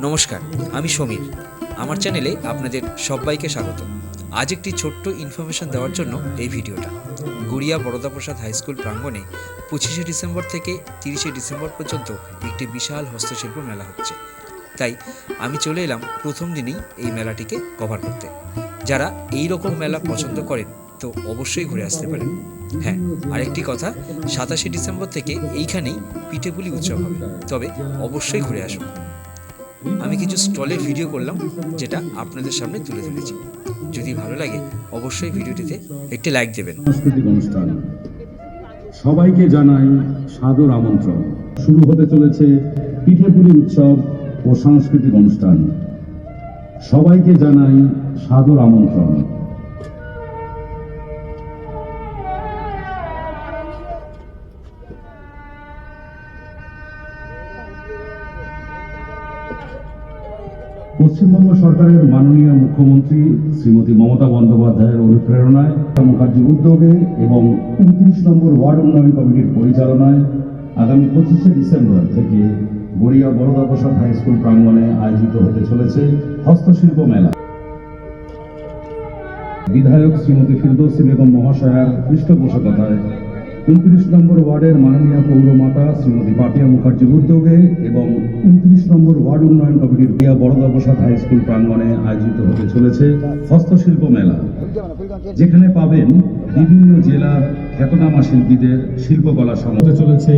নমস্কার, আমি সমীর। আমার চ্যানেলে আপনাদের সবাইকে স্বাগত। আজ একটি ছোট্ট ইনফরমেশন দেওয়ার জন্য এই ভিডিওটা। গুড়িয়া বরদাপ্রসাদ হাই স্কুল প্রাঙ্গণে পঁচিশে ডিসেম্বর থেকে তিরিশে ডিসেম্বর পর্যন্ত একটি বিশাল হস্তশিল্প মেলা হচ্ছে। তাই আমি চলে এলাম প্রথম দিনেই এই মেলাটিকে কভার করতে। যারা এই রকম মেলা পছন্দ করেন তো অবশ্যই ঘুরে আসতে পারেন। হ্যাঁ আরেকটি কথা, সাতাশে ডিসেম্বর থেকে এইখানেই পিঠেপুলি উৎসব হবে। তবে অবশ্যই ঘুরে আসুন। আমি কিছু স্টলের ভিডিও করলাম, যেটা আপনাদের সামনে তুলে ধরেছি। যদি ভালো লাগে, অবশ্যই ভিডিওটিতে একটি লাইক দেবেন। সবাইকে জানাই সাদর আমন্ত্রণ। শুরু হতে চলেছে পিঠেপুলি উৎসব ও সাংস্কৃতিক অনুষ্ঠান। সবাইকে জানাই সাদর আমন্ত্রণ। পশ্চিমবঙ্গ সরকারের মাননীয় মুখ্যমন্ত্রী শ্রীমতী মমতা বন্দ্যোপাধ্যায়ের অনুপ্রেরণায় মুখার্জির উদ্যোগে এবং উনত্রিশ নম্বর ওয়ার্ড উন্নয়ন কমিটির পরিচালনায় আগামী পঁচিশে ডিসেম্বর থেকে গড়িয়া বরদা প্রসাদ হাই স্কুল প্রাঙ্গণে আয়োজিত হতে চলেছে হস্তশিল্প মেলা। বিধায়ক শ্রীমতী ফিরদৌসী বেগম মহাশয়ার পৃষ্ঠপোষকতায় উনত্রিশ নম্বর ওয়ার্ডের মাননীয় পৌরমাতা শ্রীমতী পাপিয়া মুখার্জির উদ্যোগে এবং উনত্রিশ নম্বর ওয়ার্ড উন্নয়ন কমিটির দিয়া বড়দা প্রসাদ হাই স্কুল প্রাঙ্গণে আয়োজিত হতে চলেছে হস্তশিল্প মেলা। যেখানে পাবেন বিভিন্ন জেলার খ্যাতনামা শিল্পীদের শিল্পকলা সমাজে চলেছে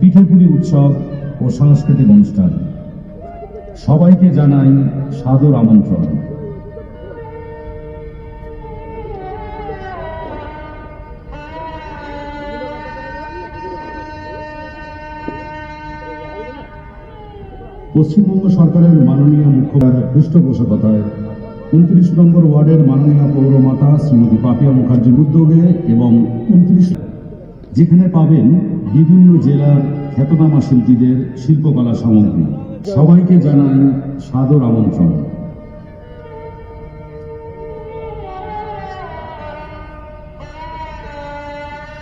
পিঠেপুলি উৎসব ও সাংস্কৃতিক অনুষ্ঠান। সবাইকে জানাই সাদর আমন্ত্রণ। পশ্চিমবঙ্গ সরকারের মাননীয় মুখ্যমন্ত্রীর পৃষ্ঠপোষকতায় উনত্রিশ নম্বর ওয়ার্ডের মাননীয় পৌরমাতা শ্রীমতী পাপিয়া মুখার্জির উদ্যোগে এবং উনত্রিশ যেখানে পাবেন বিভিন্ন জেলার খ্যাতনামা শিল্পীদের শিল্পকলা সামগ্রী। সবাইকে জানান সাদর আমন্ত্রণ।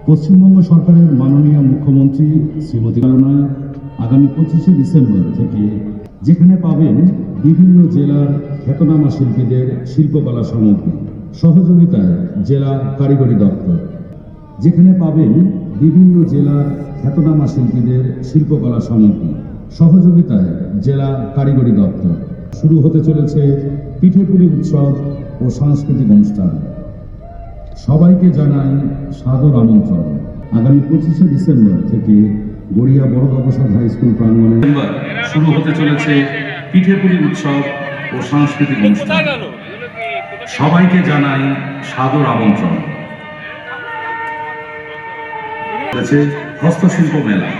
পশ্চিমবঙ্গ সরকারের মাননীয় মুখ্যমন্ত্রী শ্রীমতী কালনায় আগামী পঁচিশে ডিসেম্বর থেকে যেখানে পাবেন বিভিন্ন জেলার খ্যাতনামা শিল্পীদের শিল্পকলা সামগ্রী। সহযোগিতায় জেলা কারিগরি দপ্তর। যেখানে পাবেন বিভিন্ন জেলার খ্যাতনামা শিল্পীদের শিল্পকলা সামগ্রী। সহযোগিতায় জেলা কারিগরি দপ্তর। শুরু হতে চলেছে পিঠেপুলি উৎসব ও সাংস্কৃতিক অনুষ্ঠান। সবাইকে জানাই সাদর আমন্ত্রণ। আগামী পঁচিশে ডিসেম্বর থেকে গড়িয়া বড় বড়বাবসাদ হাই স্কুল প্রাঙ্গণে শুরু হতে চলেছে পিঠেপুলি উৎসব ও সাংস্কৃতিক অনুষ্ঠান। সবাইকে জানাই সাদর আমন্ত্রণ। হস্তশিল্প মেলা,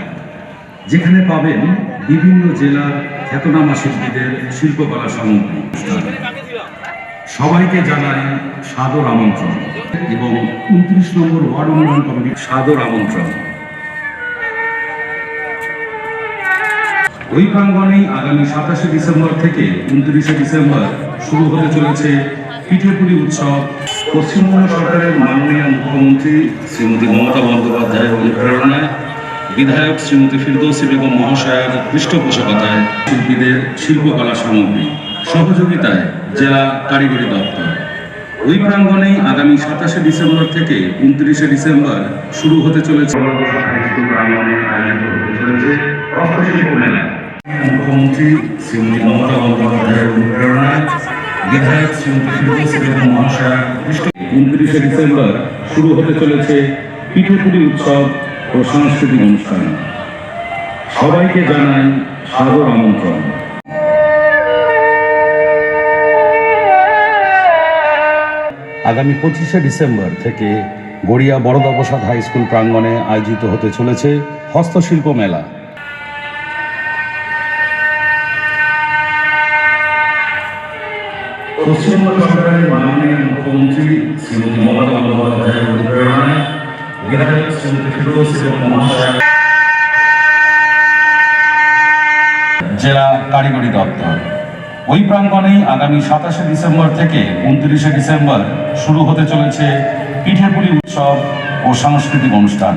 যেখানে পাবেন বিভিন্ন জেলার খ্যাতনামা শিল্পীদের শিল্পকলা সামগ্রী। সবাইকে জানাই সাদর আমন্ত্রণ এবং উনত্রিশ নম্বর ওয়ার্ড উন্নয়ন কমিটির সাদর আমন্ত্রণ। ওই প্রাঙ্গণেই আগামী সাতাশে ডিসেম্বর থেকে উনত্রিশে ডিসেম্বর শুরু হতে চলেছে পিঠেপুলি উৎসব। পশ্চিমবঙ্গ সরকারের মাননীয় মুখ্যমন্ত্রী শ্রীমতী মমতা বন্দ্যোপাধ্যায়ের অনুপ্রেরণায় বিধায়ক শ্রীমতী ফিরদৌসী বেগম মহাশয়ের পৃষ্ঠপোষকতায় শিল্পীদের শিল্পকলা সামগ্রী সহযোগিতায় জেলা কারিগরি দপ্তর। ওই প্রাঙ্গণেই আগামী সাতাশে ডিসেম্বর থেকে উনত্রিশে ডিসেম্বর শুরু হতে চলেছে। হস্তশিল্প মেলা মুখ্যমন্ত্রী শ্রীমতী মমতা বন্দ্যোপাধ্যায়ের অনুপ্রেরণায় বিধায়ক শ্রীমতী ফিরদৌসী বেগম মহাশয় উনত্রিশে ডিসেম্বর শুরু হতে চলেছে পিঠেপুলি উৎসব ও সাংস্কৃতিক অনুষ্ঠান। সবাইকে জানাই সাদর আমন্ত্রণ। আগামী পঁচিশে ডিসেম্বর থেকে গড়িয়া বড়দাপ্রসাদ হাই স্কুল প্রাঙ্গণে আয়োজিত হতে চলেছে হস্তশিল্প মেলা। পশ্চিমবঙ্গ সরকারের মাননীয় মুখ্যমন্ত্রী শ্রীমতী মমতা বন্দ্যোপাধ্যায়ের অনুপ্রেরণায় শ্রীমতী ফিরোজ এবং মহাশয় জেলা কারিগরি দপ্তর। ওই প্রাঙ্গণেই আগামী সাতাশে ডিসেম্বর থেকে উনত্রিশে ডিসেম্বর শুরু হতে চলেছে পিঠেপুলি উৎসব ও সাংস্কৃতিক অনুষ্ঠান।